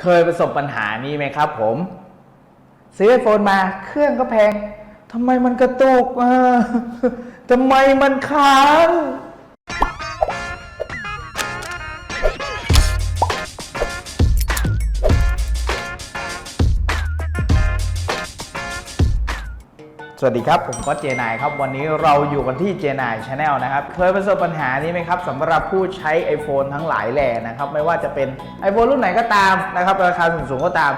เคยประสบปัญหานี้ไหมครับ ผมซื้อไอโฟนมาเครื่องก็แพงทำไมมันกระตุกอะทำไมมันค้าง วัสดีครับ ผมก็เจนายครับ วันนี้เราอยู่กันที่เจนายชาแนลนะครับ เคยประสบปัญหานี้ไหมครับสำหรับผู้ใช้ iPhone ทั้งหลายแหล่นะครับ ไม่ว่าจะเป็น iPhone รุ่นไหนก็ตามนะครับ ราคาสูงๆก็ตาม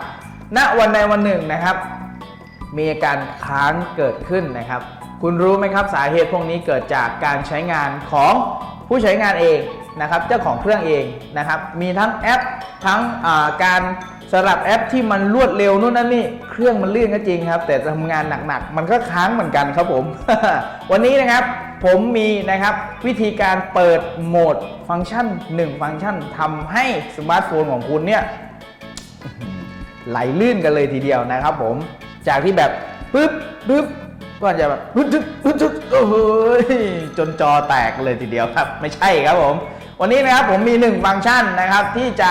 ณวันใดวันหนึ่งนะครับ มีอาการค้างเกิดขึ้นนะครับ คุณรู้ไหมครับสาเหตุพวกนี้เกิดจากการใช้งานของผู้ใช้งานเองนะครับเจ้าของเครื่องเองนะครับมีทั้งแอปทั้งการ สลับแอปที่มันรวดเร็วนู่นนั่นนี่เครื่องมันลื่นก็จริงครับ แต่ทำงานหนักๆ มันก็ค้างเหมือนกันครับผม วันนี้นะครับผมมีนะครับวิธีการเปิดโหมดฟังก์ชัน 1 ฟังก์ชันทำให้สมาร์ทโฟนของคุณเนี่ยไหลลื่นกันเลยทีเดียวนะครับผมจากที่แบบปึ๊บปึ๊บก็จะแบบปึ๊บปึ๊บปึ๊บโอ้โหจนจอแตกเลยทีเดียวครับ ไม่ใช่ครับผม วันนี้นะครับผมมีหนึ่งฟังก์ชันนะครับที่จะ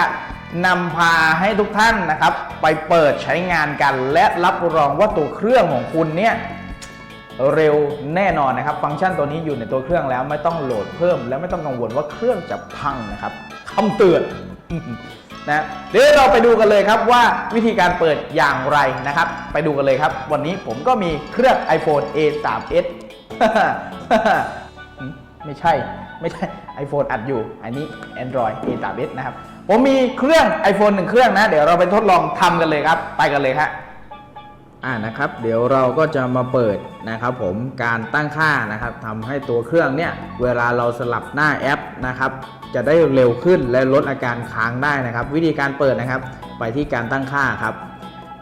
นำพาให้ทุกท่านนะครับ ไปเปิดใช้งานกัน และรับรองว่าตัวเครื่องของคุณเนี่ยเร็วแน่นอนนะครับ ฟังก์ชันตัวนี้อยู่ในตัวเครื่องแล้วไม่ต้องโหลดเพิ่ม และไม่ต้องกังวลว่าเครื่องจะพังนะครับคำเตือนนะเดี๋ยวเราไปดูกันเลยครับว่าวิธีการเปิดอย่างไรนะครับ ไปดูกันเลยครับ วันนี้ผมก็มีเครื่อง iPhone A3s ไม่ใช่ไม่ใช่ iPhone อัดอยู่ อันนี้ Android A3s นะครับ ผมมีเครื่อง iPhone หนึ่งเครื่องนะ เดี๋ยวเราไปทดลองทำกันเลยครับ ไปกันเลยครับอ่านะครับ เดี๋ยวเราก็จะมาเปิดนะครับ ผมการตั้งค่านะครับทำให้ตัวเครื่องเนี่ย เวลาเราสลับหน้าแอปนะครับ จะได้เร็วขึ้นและลดอาการค้างได้นะครับ วิธีการเปิดนะครับ ไปที่การตั้งค่าครับ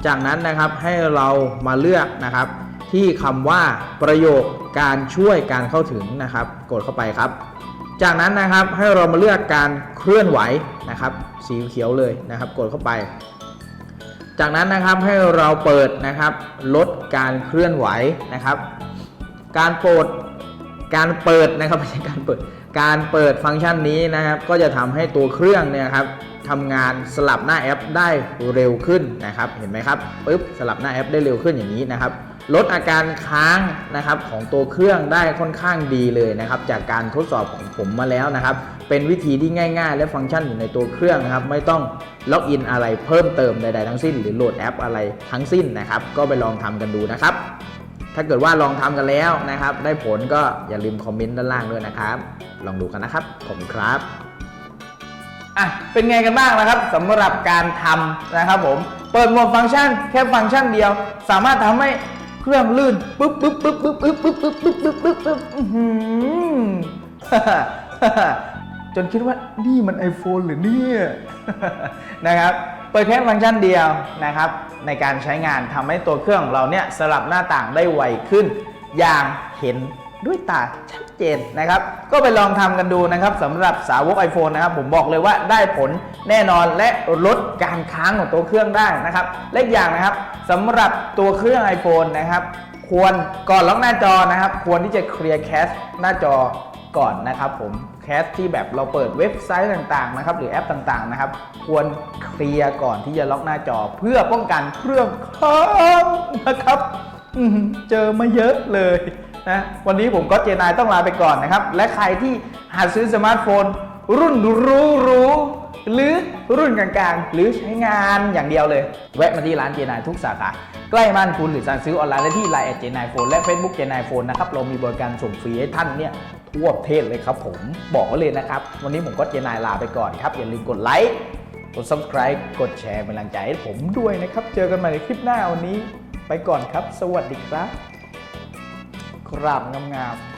จากนั้นนะครับให้เรามาเลือกนะครับ ที่คำว่าประโยคการช่วยการเข้าถึงนะครับ กดเข้าไปครับ จากนั้นนะครับให้เรามาเลือกการเคลื่อนไหวนะครับ สีเขียวเลยนะครับ กดเข้าไป จากนั้นนะครับให้เราเปิดนะครับ ลดการเคลื่อนไหวนะครับ การโปรดการเปิดนะครับไม่ใช่การเปิด การเปิดฟังก์ชันนี้นะครับ ก็จะทำให้ตัวเครื่องเนี่ยครับทำงานสลับหน้าแอปได้เร็วขึ้นนะครับ เห็นไหมครับปึ๊บสลับหน้าแอปได้เร็วขึ้นอย่างนี้นะครับ ลดอาการค้างนะครับของตัวเครื่องได้ค่อนข้างดีเลยนะครับ จากการทดสอบของผมมาแล้วนะครับ เป็นวิธีที่ง่าย ๆ และฟังก์ชันอยู่ในตัวเครื่องนะครับ ไม่ต้องล็อกอินอะไรเพิ่มเติมใดๆทั้งสิ้น หรือโหลดแอปอะไรทั้งสิ้นนะครับ ก็ไปลองทำกันดูนะครับ ถ้าเกิดว่าลองทำกันแล้วนะครับ ได้ผลก็อย่าลืมคอมเมนต์ด้านล่างด้วยนะครับ ลองดูกันนะครับขอบคุณครับอะเป็นไงกันบ้างนะครับสำหรับการทำนะครับผมเปิดโหมดฟังก์ชันแค่ฟังก์ชันเดียว สามารถทำให้เครื่องลื่นปึ๊บปึ๊บปึ๊บปึ๊บปึ๊บปึ๊บปึ๊บปึ๊บปึ๊บปึ๊บปึ๊บจนคิดว่านี่มัน iPhone หรือเนี่ยนะครับ เปิดแค่ฟังก์ชันเดียวนะครับในการใช้งานทำให้ตัวเครื่องของเราเนี่ยสลับหน้าต่างได้ไวขึ้น อย่างเห็นด้วยตาชัดเจนนะครับ ก็ไปลองทำกันดูนะครับสำหรับสาวก iPhone นะครับ ผมบอกเลยว่าได้ผลแน่นอนและลดการค้างของตัวเครื่องได้นะครับและอีกอย่างนะครับสำหรับตัวเครื่อง iPhone นะครับ ควรก่อนล็อกหน้าจอนะครับ ควรที่จะเคลียร์แคชหน้าจอก่อนนะครับผม แคชที่แบบเราเปิดเว็บไซต์ต่างๆนะครับหรือแอปต่างๆนะครับ ควรเคลียร์ก่อนที่จะล็อกหน้าจอเพื่อป้องกันเครื่องค้างนะครับเจอมาเยอะเลยนะวันนี้ผมก็เจนายต้องลาไปก่อนนะครับ และใครที่หาซื้อสมาร์ทโฟน รุ่นหรู้ๆหรือรุ่นกลางๆ หรือใช้งานอย่างเดียวเลย แวะมาที่ร้านเจนายทุกสาขาใกล้บ้านคุณหรือสั่งซื้อออนไลน์ได้ที่ Line แอดเจนายโฟนและ Facebook เจนายโฟนนะครับเรามีบริการส่งฟรีให้ท่านเนี่ย ทั่วประเทศเลยครับผมบอกไว้เลยนะครับ วันนี้ผมก็เจนายลาไปก่อนครับ อย่าลืมกดไลค์กด subscribe กดแชร์เป็นกำลังใจให้ผมด้วยนะครับ เจอกันใหม่ในคลิปหน้าวันนี้ ไปก่อนครับ สวัสดีครับ กราบงามๆ